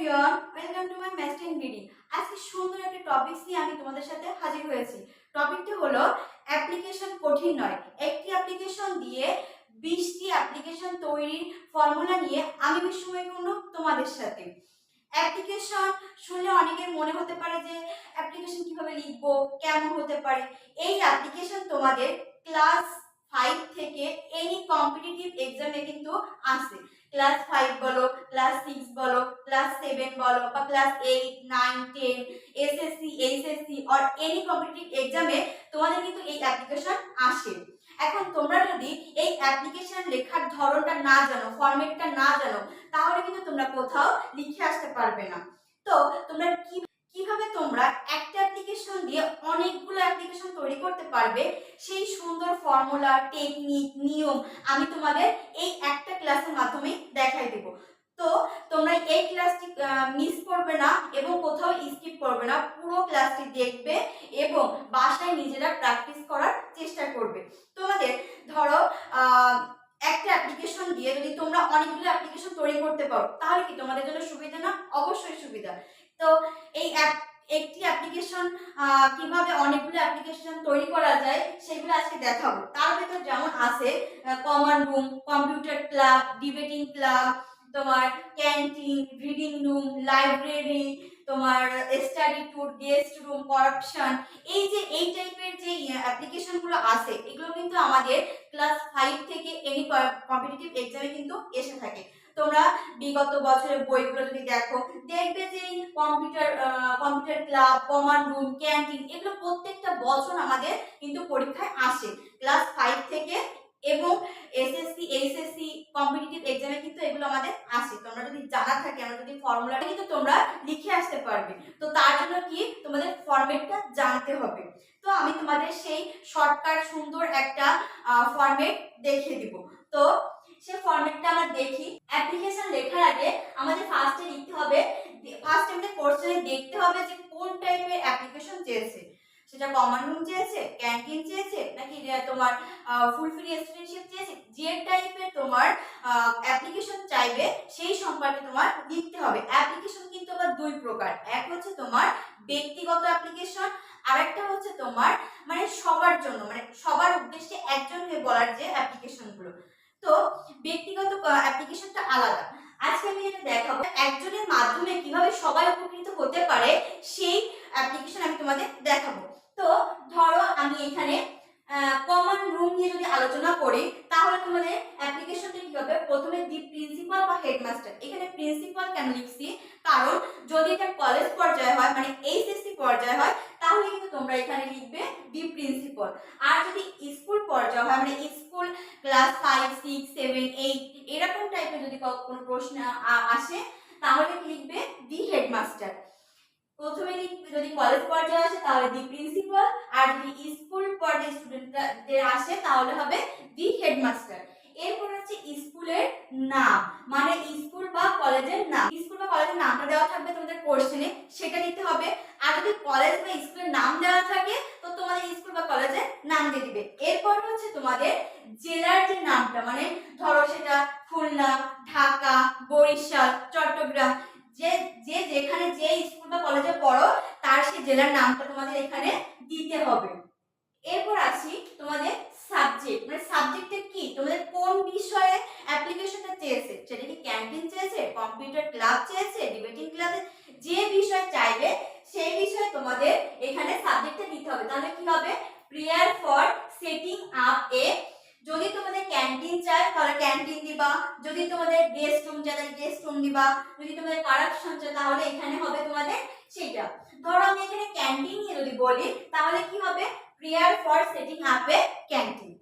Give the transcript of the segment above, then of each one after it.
Everyone welcome to my Mastin BD আজকে সুন্দর একটা টপিক নিয়ে আমি তোমাদের সাথে হাজির হয়েছি। টপিকটি হলো অ্যাপ্লিকেশন কঠিন নয়। একটি অ্যাপ্লিকেশন দিয়ে বিশটি অ্যাপ্লিকেশন তৈরির ফর্মুলা নিয়ে আমি বিস্ময় করব তোমাদের সাথে। অ্যাপ্লিকেশন শুনলে অনেকের মনে হতে পারে যে অ্যাপ্লিকেশন কীভাবে লিখব, কেমন হতে পারে। এই অ্যাপ্লিকেশন তোমাদের ক্লাস ফাইভ থেকে এনি কম্পিটিটিভ এক্সামে কিন্তু আসে। ক্লাস ফাইভ বলো ক্লাস সিক্স বলো ক্লাস সেভেন বলো, বা class eight nine ten SSC HSC or any competitive এক্সামে তোমাদের কিন্তু এই অ্যাপ্লিকেশন আসে। এখন তোমরা যদি এই অ্যাপ্লিকেশন লেখার ধরনটা না জানো ফরম্যাটটা না জানো, তাহলে কিন্তু তোমরা কোথাও লিখে আসতে পারবে না। তো তোমরা কি কীভাবে তোমরা একটা অ্যাপ্লিকেশন দিয়ে অনেকগুলো অ্যাপ্লিকেশন তৈরি করতে পারবে? সেই সুন্দর ফর্মুলা টেকনিক নিয়ম আমি তোমাদের এই একটা ক্লাসের মাধ্যমে দেখাই দেব। তো তোমরা এই ক্লাসটি মিস করবে না এবং কোথাও স্কিপ করবে না। পুরো ক্লাসটি দেখবে এবং বাসায় নিজেরা প্র্যাকটিস করার চেষ্টা করবে। তোমাদের ধরো একটা অ্যাপ্লিকেশন দিয়ে যদি তোমরা অনেকগুলো অ্যাপ্লিকেশন তৈরি করতে পারো, তাহলে কি তোমাদের জন্য সুবিধা না? অবশ্যই সুবিধা। তো এই একটি অ্যাপ্লিকেশন কীভাবে অনেকগুলো অ্যাপ্লিকেশন তৈরি করা যায় সেগুলো আজকে দেখাবো। তার ভেতর যেমন আছে common room computer club debating club তোমার ক্যান্টিন রিডিং রুম লাইব্রেরি তোমার study tour guest room corruption এই যে, এই টাইপের যে অ্যাপ্লিকেশনগুলো আছে, এগুলো কিন্তু আমাদের ক্লাস ফাইভ থেকে এনি কম্পিটিটিভ এক্সামে কিন্তু এসে থাকে। তোমরা বিগত বছরের বইগুলো যদি দেখো computer computer club command room canteen এগুলো প্রত্যেকটা বছর আমাদের কিন্তু পরীক্ষায় আসে। ক্লাস ফাইভ থেকে এবং এসএসসি এইচএসসি কম্পিটিটিভ এক্সামে কিন্তু এগুলো আমাদের আসে। তোমরা যদি জানা থাকে, আমরা যদি ফর্মুলাটা কিন্তু তোমরা লিখে আসতে পারবে। তো তার জন্য কি তোমাদের ফরম্যাটটা জানতে হবে। তো আমি তোমাদের সেই শর্টকাট সুন্দর একটা ফরম্যাট দেখিয়ে দিব। তো সে ফরম্যাটটা আমরা দেখি। অ্যাপ্লিকেশন লেখার আগে আমাদের ফার্স্টে লিখতে হবে ফার্স্টে আমাদের কোশ্চেনে দেখতে হবে যে কোন টাইপের অ্যাপ্লিকেশন চেয়েছে। সেটা কমন রুম চেয়েছে ক্যান্টিন চেয়েছে, নাকি তোমার ফুল ফ্রি স্টুডেন্টশিপ চেয়েছে, যে টাইপের তোমার অ্যাপ্লিকেশন চাইবে, সেই সম্পর্কে তোমার লিখতে হবে। অ্যাপ্লিকেশন কিন্তু আবার দুই প্রকার। এক হচ্ছে তোমার ব্যক্তিগত অ্যাপ্লিকেশন আরেকটা হচ্ছে তোমার মানে সবার জন্য মানে সবার উদ্দেশ্যে একজন হয়ে বলার যে অ্যাপ্লিকেশনগুলো তো ব্যক্তিগত অ্যাপ্লিকেশনটা আলাদা। আজকে আমি যেটা দেখাবো। একজনের সবাই উপকৃত হতে পারে সেই অ্যাপ্লিকেশন আমি তোমাদের দেখাবো। তো ধরো আমি এখানে কমন রুম নিয়ে যদি আলোচনা করি, তাহলে তোমাদের অ্যাপ্লিকেশনটা কি হবে? প্রথমে দি প্রিন্সিপাল বা হেডমাস্টার এখানে প্রিন্সিপাল কেন লিখছি? কারণ যদি এটা কলেজ পর্যায়ে হয় মানে এইচএসসি পর্যায়ে হয়, তাহলে কিন্তু তোমরা এখানে লিখবে দি প্রিন্সিপাল আর যদি স্কুল পর্যায়ে হয় মানে school class five six seven eight এরকম টাইপের যদি কোনো প্রশ্ন আসে তাহলে লিখবে দি হেডমাস্টার। প্রথমে যদি কলেজ পর্যায়ে আসে তাহলে দি প্রিন্সিপাল আর যদি স্কুল পর্যায়ে স্টুডেন্টদের আসে তাহলে হবে দি হেডমাস্টার। এরপর হচ্ছে স্কুলের নাম মানে স্কুল বা কলেজের নাম। স্কুল বা কলেজের নামটা দেওয়া থাকবে তোমাদের কোশ্চেনে সেটা দিতে হবে। আর যদি কলেজ বা স্কুলের নাম দেওয়া থাকে, তো তোমাদের স্কুল বা কলেজের নাম দিয়ে দিবে। এরপর হচ্ছে তোমাদের জেলার যে নামটা মানে ধরো সেটা খুলনা, ঢাকা, বরিশাল, চট্টগ্রাম, যে যে যেখানে যে স্কুল বা কলেজে পড়ো, তার সেই জেলার নামটা তোমাদের এখানে দিতে হবে। এরপর আসি তোমাদের সাবজেক্ট মানে সাবজেক্টে কি? তোমাদের কোন বিষয়ে অ্যাপ্লিকেশনটা চেয়েছে? সেটা কি ক্যান্টিন চেয়েছে? কম্পিউটার ক্লাব চেয়েছে? ডিবেটিং ক্লাবে যে বিষয় চাইবে, সেই বিষয়ে তোমাদের এখানে সাবজেক্টটা দিতে হবে। তাহলে কি হবে? Prayer for setting up a যদি তোমাদের ক্যান্টিন চায়, তাহলে ক্যান্টিন দিবা। যদি তোমাদের গেস্ট রুম চায়, তাহলে গেস্ট রুম দিবা। যদি তোমাদের কারাপশন চায়, তাহলে এখানে হবে তোমাদের সেটা ধরো আমি এখানে ক্যান্টিন যদি বলি, তাহলে কি হবে? Prayer for setting up a canteen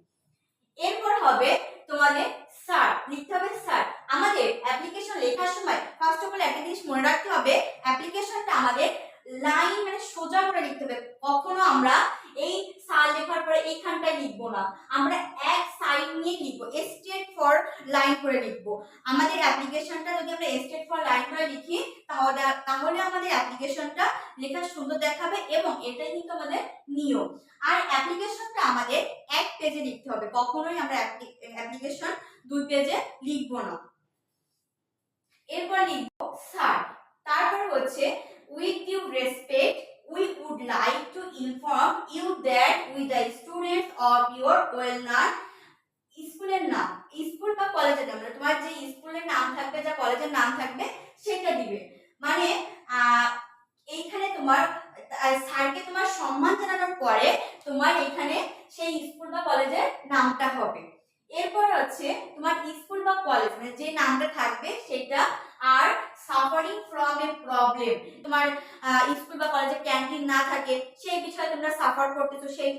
এরপর হবে তোমাদের স্যার লিখতে হবে স্যার আমাদের অ্যাপ্লিকেশন লেখার সময় ফার্স্ট অফ অল একটা জিনিস মনে রাখতে হবে অ্যাপ্লিকেশনটা আমাদের লাইন মানে সোজা করে লিখতে হবে। কখনো আমরা এই স্যার লেখার পরে এইখানটায় লিখব না। আমরা এক সাইড নিয়ে লিখব স্ট্রেট ফর লাইন করে লিখব। আমাদের অ্যাপ্লিকেশনটা যদি আমরা স্ট্রেট ফর লাইন করে লিখি তাহলে তাহলে আমাদের অ্যাপ্লিকেশনটা লেখা সুন্দর দেখাবে এবং এটাই কিন্তু আমাদের নিয়ম। আর অ্যাপ্লিকেশনটা আমাদের এক পেজে লিখতে হবে, কখনোই আমরা অ্যাপ্লিকেশন দুই পেজে লিখব না। এরপর লিখব স্যার তারপরে হচ্ছে with due respect we would like to inform you that we the students of your well নাম স্কুলের নাম স্কুল বা কলেজের নাম তোমার যে স্কুলের নাম থাকবে যা কলেজের নাম থাকবে সেটা দিবে মানে আহ, এইখানে তোমার আহ, স্যারকে তোমার সম্মান জানানোর পরে তোমার এখানে সেই স্কুল বা কলেজের নামটা হবে এরপর হচ্ছে তোমার স্কুল বা কলেজ মানে যে নামটা থাকবে সেটা আর সাফারিং ফ্রম এ প্রবলেম তোমার স্কুল বা কলেজে ক্যান্টিন না থাকে, সেই বিষয়ে তোমরা সাফার করতেছো, সেই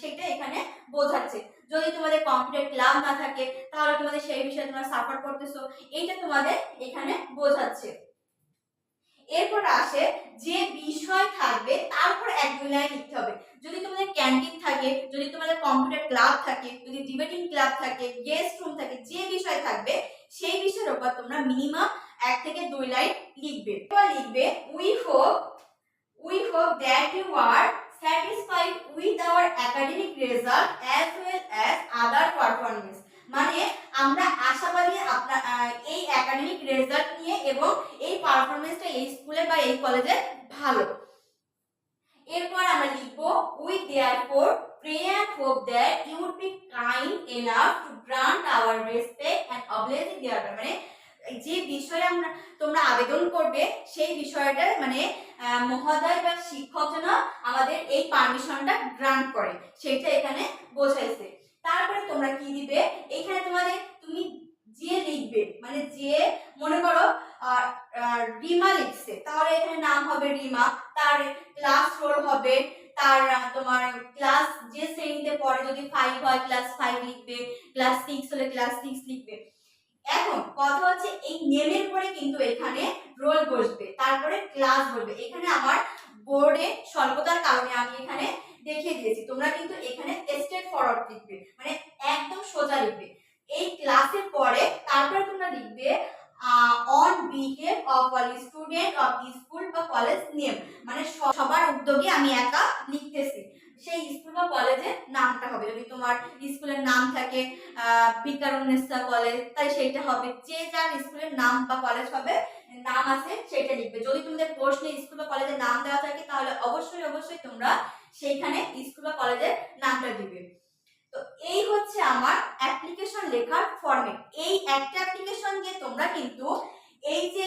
সেইটা এখানে বোঝাচ্ছে। যদি তোমাদের কম্পিউটার ক্লাব না থাকে, তাহলে তোমাদের সেই বিষয়ে তোমরা সাফার করতেছো, এইটা তোমাদের এখানে বোঝাচ্ছে। এরপর আসে যে বিষয় থাকবে, তারপর এক দুই লাইন লিখতে হবে যদি তোমাদের ক্যান্টিন থাকে যদি তোমাদের কম্পিউটার ক্লাব থাকে যদি ডিবেটিং ক্লাব থাকে গেস্ট রুম থাকে, যে বিষয় থাকবে, সেই বিষয়ের উপর তোমরা মিনিমাম এক থেকে দুই লাইন লিখবে। লিখবে we hope we hope that you are satisfied with our academic result as well as other performance মানে আমরা আশাবাদী আপনার এই একাডেমিক রেজাল্ট নিয়ে এবং এই পারফরমেন্সটা এই স্কুলে বা এই কলেজে ভালো। এরপর আমরা লিখব with therefore pray and hope that you would be kind enough to grant our respect and oblige there মানে যে বিষয়ে আমরা, তোমরা আবেদন করবে, সেই বিষয়টা মানে মহোদয় বা শিক্ষক যেন আমাদের এই পারমিশনটা গ্রান্ট করে। সেটা এখানে বোঝাইছে। তারপরে তোমরা কি দিবে? এখানে তোমাদের তুমি যে লিখবে মানে যে মনে করো রিমা লিখছে, তাহলে এখানে নাম হবে রিমা, তার ক্লাস রোল হবে তার তোমার ক্লাস যে শ্রেণীতে পড়ে, যদি ফাইভ হয় ক্লাস ফাইভ লিখবে ক্লাস সিক্স হলে ক্লাস সিক্স লিখবে। এখন কথা হচ্ছে এই নেমের পরে কিন্তু এখানে রোল বসবে, তারপরে ক্লাস বসবে। এখানে আমার বোর্ডে স্বল্পতার কারণে আমি এখানে দেখিয়ে দিয়েছি। তোমরা কিন্তু এখানে স্টেট ফরওয়ার্ড লিখবে মানে একদম সোজা লিখবে। এই ক্লাসের পরে তারপরে তোমরা লিখবে on behalf of all student of school বা কলেজ নেম মানে সবার উদ্যোগে আমি একা লিখতেছি। সেই স্কুল বা কলেজের নামটা হবে। যদি তোমার স্কুলের নাম থাকে আহ, বিকারুন্নেসা কলেজ তাই সেইটা হবে। যে যার স্কুলের নাম বা কলেজ হবে নাম আছে সেটা লিখবে। যদি তোমাদের প্রশ্নে স্কুল বা কলেজের নাম দেওয়া থাকে তাহলে অবশ্যই অবশ্যই তোমরা সেইখানে স্কুল বা কলেজের নামটা দিবে। তো এই হচ্ছে আমার অ্যাপ্লিকেশন লেখার ফরম্যাট এই একটা অ্যাপ্লিকেশন দিয়ে তোমরা কিন্তু এই যে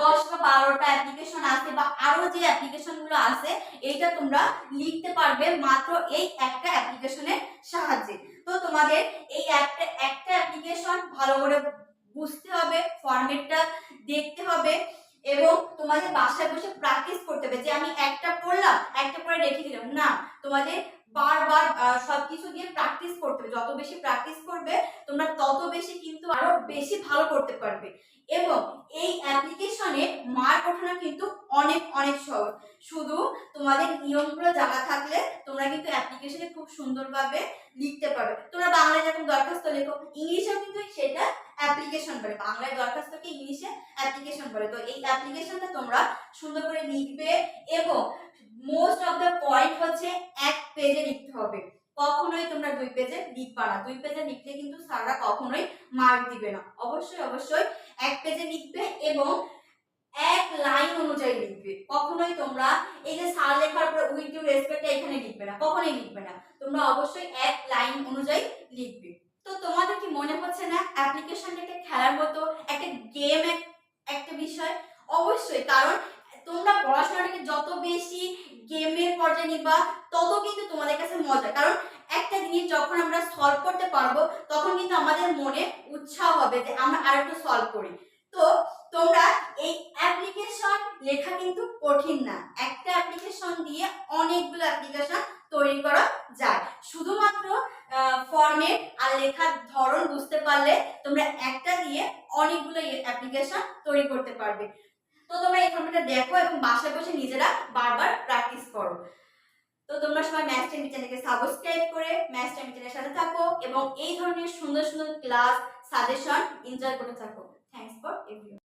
দশ বা বারোটা অ্যাপ্লিকেশন আছে বা আরও যে অ্যাপ্লিকেশনগুলো আছে, এইটা তোমরা লিখতে পারবে মাত্র এই একটা অ্যাপ্লিকেশনের সাহায্যে। তো তোমাদের এই একটা একটা অ্যাপ্লিকেশন ভালো করে বুঝতে হবে ফরম্যাটটা দেখতে হবে এবং তোমাদের বাসায় বসে প্র্যাকটিস করতে হবে। যে আমি একটা পড়লাম, একটা পরে রেখে দিলাম। না, তোমাদের বারবার সবকিছু দিয়ে প্র্যাকটিস করতে যত বেশি প্র্যাকটিস করবে, তোমরা তত বেশি কিন্তু আরও বেশি ভালো করতে পারবে। এবং এই অ্যাপ্লিকেশনে মার্ক ওঠানো কিন্তু অনেক অনেক সহজ। শুধু তোমাদের নিয়মগুলো জানা থাকলে তোমরা কিন্তু অ্যাপ্লিকেশনে খুব সুন্দরভাবে লিখতে পারবে। তোমরা বাংলায় যেরকম দরখাস্ত লেখো, ইংলিশেও কিন্তু সেটা অ্যাপ্লিকেশন করে বাংলায় দরখাস্তকে ইংলিশে অ্যাপ্লিকেশন বলে। তো এই অ্যাপ্লিকেশনটা তোমরা সুন্দর করে লিখবে এবং মোস্ট অফ দ্য পয়েন্ট হচ্ছে এক পেজে লিখতে হবে। কখনোই তোমরা দুই পেজে লিখবা না। দুই পেজে লিখলে কিন্তু স্যাররা কখনোই মার্ক দিবে না। অবশ্যই অবশ্যই এক পেজে লিখবে এবং এক লাইন অনুযায়ী লিখবে। কখনোই তোমরা এই যে সার লেখার পরে উইথ ইউ রেসপেক্ট এখানে লিখবে না, কখনোই লিখবে না। তোমরা অবশ্যই এক লাইন অনুযায়ী লিখবে। তো তোমাদের কি মনে হচ্ছে না? অ্যাপ্লিকেশনটা একটা খেলার মতো, একটা গেম একটা বিষয়? অবশ্যই, কারণ তোমরা পড়াশোনাটাকে যত বেশি গেমের পর্যায়ে নিবা, তত কিন্তু তোমাদের কাছে মজা। কারণ একটা জিনিস যখন আমরা সলভ করতে পারব, তখন কিন্তু আমাদের মনে উৎসাহ হবে যে আমরা আরেকটু সলভ করি। তো তোমরা এই অ্যাপ্লিকেশন লেখা কিন্তু কঠিন না। একটা অ্যাপ্লিকেশন দিয়ে অনেকগুলো অ্যাপ্লিকেশন তৈরি করা যায়। শুধুমাত্র ফর্মেট আর লেখার ধরন বুঝতে পারলে তোমরা একটা দিয়ে অনেকগুলো অ্যাপ্লিকেশন তৈরি করতে পারবে। তো তোমরা এই ফর্মটা দেখো এবং বাসায় বসে নিজেরা বারবার প্র্যাকটিস করো। তো তোমরা সবাই ম্যাথ টাইম চ্যানেলকে সাবস্ক্রাইব করে ম্যাথ টাইম চ্যানেলের সাথে থাকো এবং এই ধরনের সুন্দর সুন্দর ক্লাস সাজেশন এনজয় করতে থাকো। Thanks for everyone